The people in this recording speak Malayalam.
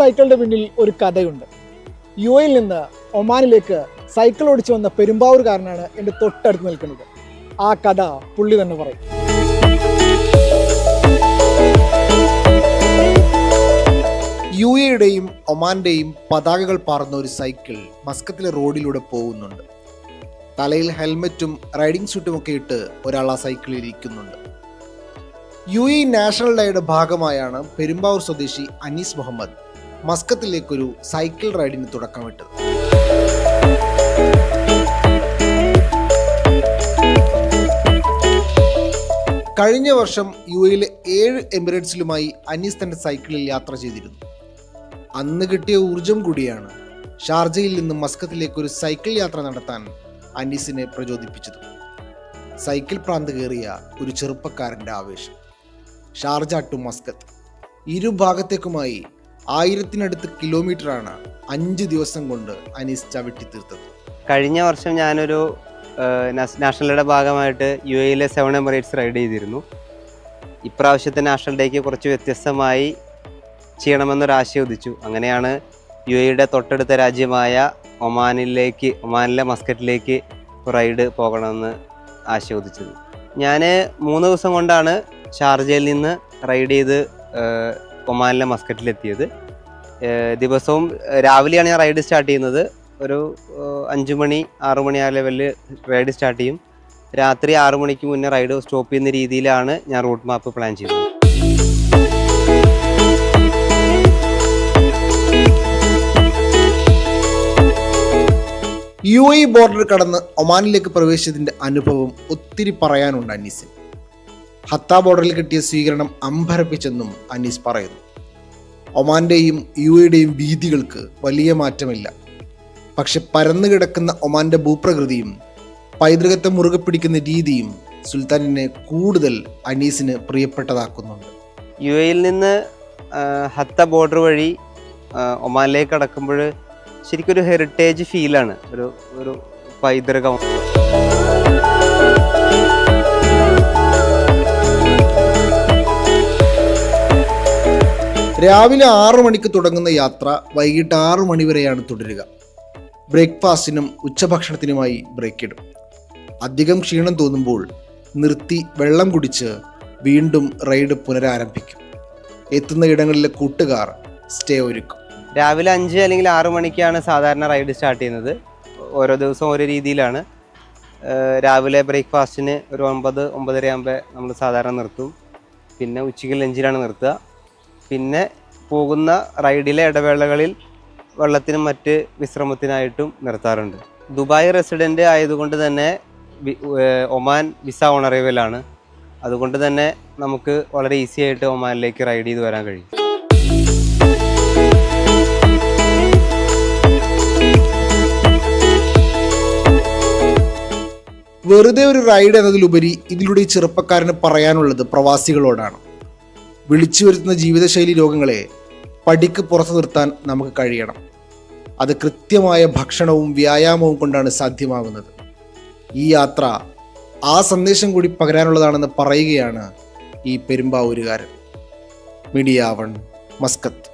സൈക്കിളിന്റെ പിന്നിൽ ഒരു കഥയുണ്ട്. യു എയിൽ നിന്ന് ഒമാനിലേക്ക് സൈക്കിൾ ഓടിച്ചു വന്ന പെരുമ്പാവൂർകാരനാണ് എന്റെ തൊട്ടടുത്ത് നിൽക്കുന്നത്. ആ കഥ പുള്ളി തന്നെ പറയും. യു എയുടെയും ഒമാന്റെയും പതാകകൾ പാർന്ന ഒരു സൈക്കിൾ മസ്കത്തിലെ റോഡിലൂടെ പോകുന്നുണ്ട്. തലയിൽ ഹെൽമെറ്റും റൈഡിംഗ് സൂട്ടും ഒക്കെ ഇട്ട് ഒരാൾ ആ സൈക്കിളിൽ ഇരിക്കുന്നുണ്ട്. യു എ നാഷണൽ ഡേയുടെ ഭാഗമായാണ് പെരുമ്പാവൂർ സ്വദേശി അനീസ് മുഹമ്മദ്. മസ്കത്തിലേക്കൊരു സൈക്കിൾ റൈഡിന് തുടക്കമിട്ടത് കഴിഞ്ഞ വർഷം യു എയിലെ ഏഴ് എമിറേറ്റ്സിലുമായി അനീസ് തന്റെ സൈക്കിളിൽ യാത്ര ചെയ്തിരുന്നു. അന്ന് കിട്ടിയ ഊർജം കൂടിയാണ് ഷാർജയിൽ നിന്ന് മസ്കത്തിലേക്ക് ഒരു സൈക്കിൾ യാത്ര നടത്താൻ അനീസിനെ പ്രചോദിപ്പിച്ചത്. സൈക്കിൾ പ്രാന്ത് കയറിയ ഒരു ചെറുപ്പക്കാരന്റെ ആവേശം. Sharjah to Muscat. ഇരുഭാഗത്തേക്കുമായി ആയിരത്തിനടുത്ത് കിലോമീറ്ററാണ് അഞ്ച് ദിവസം കൊണ്ട് അനീസ് ചവിട്ടി തീർത്തത്. കഴിഞ്ഞ വർഷം ഞാനൊരു നാഷണൽ ഡേയുടെ ഭാഗമായിട്ട് യു എയിലെ സെവൻ എമിറേറ്റ്സ് റൈഡ് ചെയ്തിരുന്നു. ഇപ്രാവശ്യത്തെ നാഷണൽ ഡേക്ക് കുറച്ച് വ്യത്യസ്തമായി ചെയ്യണമെന്നൊരു ആശയം ഉദിച്ചു. അങ്ങനെയാണ് യു എയുടെ തൊട്ടടുത്ത രാജ്യമായ ഒമാനിലേക്ക് ഒമാനിലെ മസ്കറ്റിലേക്ക് റൈഡ് പോകണമെന്ന് ആശയ ഉദിച്ചത്. ഞാൻ മൂന്ന് ദിവസം കൊണ്ടാണ് ഷാർജയിൽ നിന്ന് റൈഡ് ചെയ്ത് ഒമാനിലെ മസ്കറ്റിലെത്തിയത്. ദിവസവും രാവിലെയാണ് ഞാൻ റൈഡ് സ്റ്റാർട്ട് ചെയ്യുന്നത്. ഒരു അഞ്ച് മണി ആറു മണി ആ ലെവലിൽ റൈഡ് സ്റ്റാർട്ട് ചെയ്യും. രാത്രി ആറു മണിക്ക് മുന്നേ റൈഡ് സ്റ്റോപ്പ് ചെയ്യുന്ന രീതിയിലാണ് ഞാൻ റൂട്ട് മാപ്പ് പ്ലാൻ ചെയ്യുന്നത്. യു എ ബോർഡർ കടന്ന് ഒമാനിലേക്ക് പ്രവേശിച്ചതിന്റെ അനുഭവം ഒത്തിരി പറയാനുണ്ട് അനീസിന്. ഹത്ത ബോർഡറിൽ കിട്ടിയ സ്വീകരണം അമ്പരപ്പിച്ചെന്നും അനീസ് പറയുന്നു. ഒമാന്റെയും യു എയുടെയും വീതികൾക്ക് വലിയ മാറ്റമില്ല. പക്ഷെ പരന്നു കിടക്കുന്ന ഒമാന്റെ ഭൂപ്രകൃതിയും പൈതൃകത്തെ മുറുകെ പിടിക്കുന്ന രീതിയും സുൽത്താനിനെ കൂടുതൽ അനീസിന് പ്രിയപ്പെട്ടതാക്കുന്നുണ്ട്. യു എയിൽ നിന്ന് ഹത്ത ബോർഡർ വഴി ഒമാനിലേക്ക് കടക്കുമ്പോൾ ശരിക്കും ഒരു ഹെറിറ്റേജ് ഫീലാണ് ഒരു ഒരു പൈതൃകം. രാവിലെ ആറു മണിക്ക് തുടങ്ങുന്ന യാത്ര വൈകിട്ട് ആറു മണി വരെയാണ് തുടരുക. ബ്രേക്ക്ഫാസ്റ്റിനും ഉച്ചഭക്ഷണത്തിനുമായി ബ്രേക്ക് ഇടും അധികം ക്ഷീണം തോന്നുമ്പോൾ നിർത്തി വെള്ളം കുടിച്ച് വീണ്ടും റൈഡ് പുനരാരംഭിക്കും. എത്തുന്ന ഇടങ്ങളിലെ കൂട്ടുകാർ സ്റ്റേ ഒരുക്കും. രാവിലെ അഞ്ച് അല്ലെങ്കിൽ ആറ് മണിക്കാണ് സാധാരണ റൈഡ് സ്റ്റാർട്ട് ചെയ്യുന്നത്. ഓരോ ദിവസവും ഓരോ രീതിയിലാണ്. രാവിലെ ബ്രേക്ക്ഫാസ്റ്റിന് ഒരു ഒമ്പത് ഒമ്പതര ആകുമ്പോൾ നമ്മൾ സാധാരണ നിർത്തും. പിന്നെ ഉച്ചയ്ക്ക് ലഞ്ചിലാണ് നിർത്തുക. പിന്നെ പോകുന്ന റൈഡിലെ ഇടവേളകളിൽ വെള്ളത്തിനും മറ്റ് വിശ്രമത്തിനായിട്ടും നിർത്താറുണ്ട്. ദുബായ് റെസിഡന്റ് ആയതുകൊണ്ട് തന്നെ ഒമാൻ വിസ ഓണറേവലാണ് അതുകൊണ്ട് തന്നെ നമുക്ക് വളരെ ഈസി ആയിട്ട് ഒമാനിലേക്ക് റൈഡ് ചെയ്ത് വരാൻ കഴിയും. വെറുതെ ഒരു റൈഡ് എന്നതിലുപരി ഇതിലൂടെ ചെറുപ്പക്കാരന് പറയാനുള്ളത് പ്രവാസികളോടാണ്. വിളിച്ചു വരുത്തുന്ന ജീവിതശൈലി രോഗങ്ങളെ പടിക്ക് പുറത്തു നിർത്താൻ നമുക്ക് കഴിയണം. അത് കൃത്യമായ ഭക്ഷണവും വ്യായാമവും കൊണ്ടാണ് സാധ്യമാകുന്നത് ഈ യാത്ര ആ സന്ദേശം കൂടി പകരാനുള്ളതാണെന്ന് പറയുകയാണ് ഈ പെരുമ്പാവൂരുകാരൻ. മീഡിയാവൺ മസ്കത്ത്.